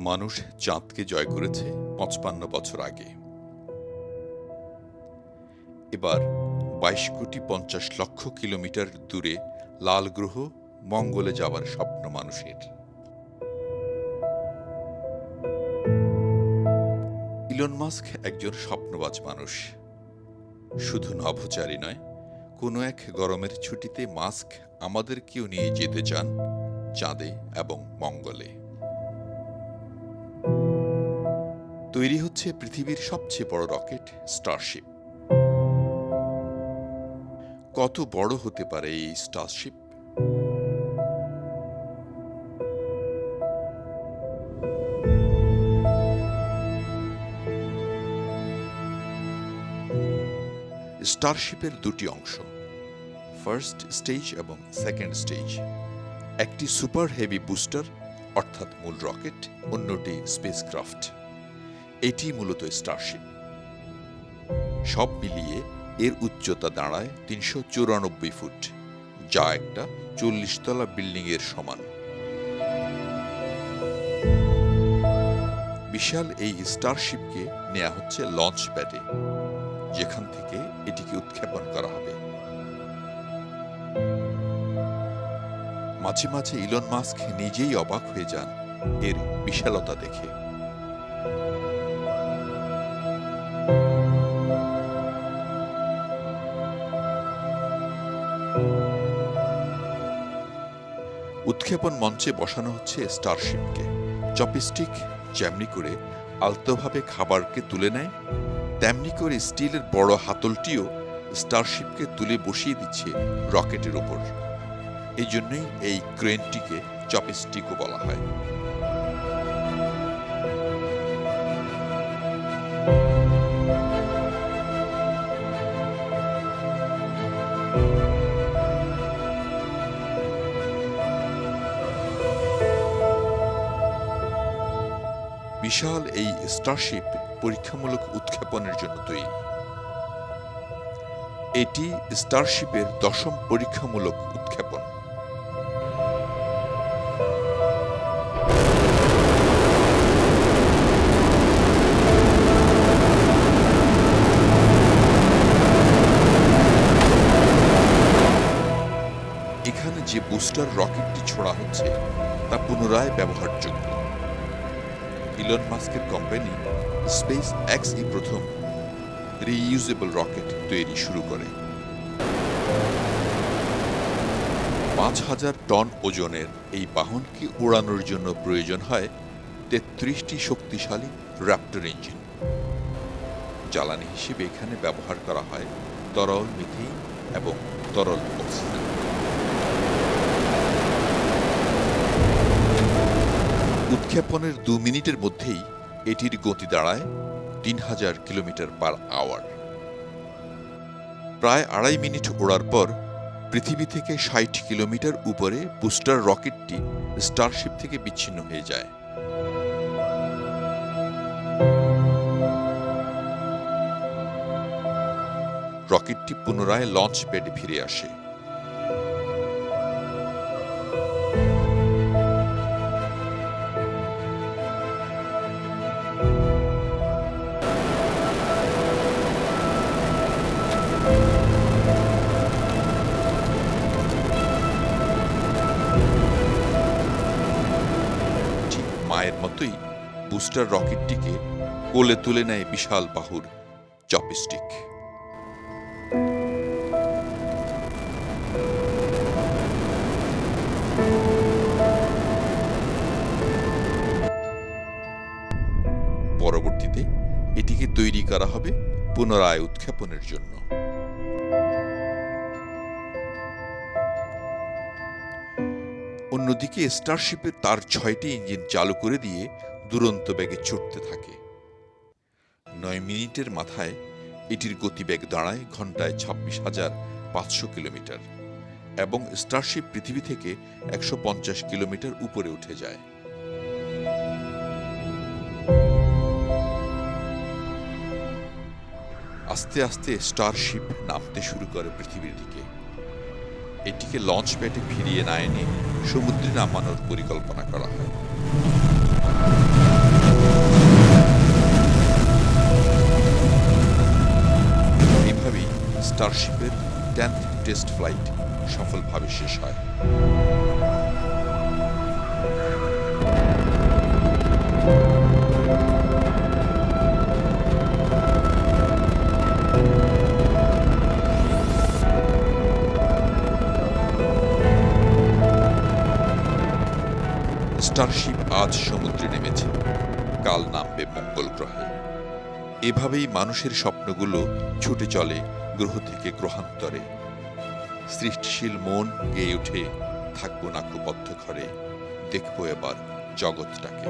মানুষ চাঁদকে জয় করেছে পঁচপান্ন বছর আগে। এবার বাইশ কোটি পঞ্চাশ লক্ষ কিলোমিটার দূরে লাল গ্রহ মঙ্গলে যাওয়ার স্বপ্ন মানুষের। ইলন মাস্ক একজন স্বপ্নবাজ মানুষ। শুধু নভোচারী নয়, কোনো এক গরমের ছুটিতে মাস্ক আমাদেরকেও নিয়ে যেতে চান চাঁদে এবং মঙ্গলে। তৈরি হচ্ছে পৃথিবীর সবচেয়ে বড় রকেট স্টারশিপ কত বড় হতে পারে এই স্টারশিপ স্টারশিপের দুটি অংশ ফার্স্ট স্টেজ এবং সেকেন্ড স্টেজ একটি সুপার হেভি বুস্টার অর্থাৎ মূল রকেট, অন্যটি স্পেসক্রাফট এটি মূলত স্টারশিপ। সব মিলিয়ে এর উচ্চতা দাঁড়ায় তিনশো চুরানব্বই ফুট, যা একটা চল্লিশ তলা বিল্ডিং এর সমান। বিশাল এই স্টারশিপকে নেওয়া হচ্ছে লঞ্চ প্যাডে, যেখান থেকে এটিকে উৎক্ষেপণ করা হবে। মাঝে মাঝে ইলন মাস্ক নিজেই অবাক হয়ে যান এর বিশালতা দেখে। উৎক্ষেপণ মঞ্চে বসানো হচ্ছে স্টারশিপকে। চপস্টিক যেমনি করে আলতোভাবে খাবারকে তুলে নেয়, তেমনি করে স্টিলের বড় হাতলটিও স্টারশিপকে তুলে বসিয়ে দিচ্ছে রকেটের ওপর। এই জন্যই এই ক্রেনটিকে চপস্টিকও বলা হয়। বিশাল এই স্টারশিপ পরীক্ষামূলক উৎক্ষেপণের জন্য তৈরি। এটি স্টারশিপের দশম পরীক্ষামূলক উৎক্ষেপণ। এখানে যে বুস্টার রকেটটি ছোড়া হচ্ছে, তা পুনরায় ব্যবহারযোগ্য। ইলন মাস্কের কোম্পানি স্পেস এক্সই প্রথম রিইউজেবল রকেট তৈরি শুরু করে। পাঁচ হাজার টন ওজনের এই বাহনকে উড়ানোর জন্য প্রয়োজন হয়? তেত্রিশটি শক্তিশালী র্যাপ্টর ইঞ্জিন জ্বালানি হিসেবে এখানে ব্যবহার করা হয় তরল মিথেন এবং তরল অক্সিজেন উৎক্ষেপণের দু মিনিটের মধ্যেই এটির গতি দাঁড়ায় তিন হাজার কিলোমিটার পার আওয়ার। প্রায় আড়াই মিনিট ওড়ার পর পৃথিবী থেকে ষাট কিলোমিটার উপরে বুস্টার রকেটটি স্টারশিপ থেকে বিচ্ছিন্ন হয়ে যায়। রকেটটি পুনরায় লঞ্চ প্যাডে ফিরে আসে। ঠিক মায়ের মতোই বুস্টার রকেটটিকে কোলে তুলে নেয় বিশাল বাহুর চপস্টিক। পরবর্তীতে এটিকে তৈরি করা হবে পুনরায় উৎক্ষেপণের জন্য। অন্যদিকে স্টারশিপের তার ছয়টি ইঞ্জিন চালু করে দিয়ে দুরন্ত বেগে ছুটতে থাকে। নয় মিনিটের মাথায় এটির গতিবেগ দাঁড়ায় ঘন্টায় ছাব্বিশ হাজার পাঁচশো কিলোমিটার এবং স্টারশিপ পৃথিবী থেকে একশো পঞ্চাশ কিলোমিটার উপরে উঠে যায়। আস্তে আস্তে স্টারশিপ নামতে শুরু করে পৃথিবীর দিকে। এটিকে লঞ্চ প্যাডে ফিরিয়ে না এনে সমুদ্রে নামানোর পরিকল্পনা করা হয়। এইভাবেই স্টারশিপের টেন্থ টেস্ট ফ্লাইট সফলভাবে শেষ হয়। স্টারশিপ আজ সমুদ্রে নেমেছে। কাল নামবে মঙ্গল গ্রহে। এভাবেই মানুষের স্বপ্নগুলো ছুটে চলে গ্রহ থেকে গ্রহান্তরে। সৃষ্টিশীল মন গেয়ে উঠে থাকব না বদ্ধ ঘরে দেখব এবার জগৎটাকে।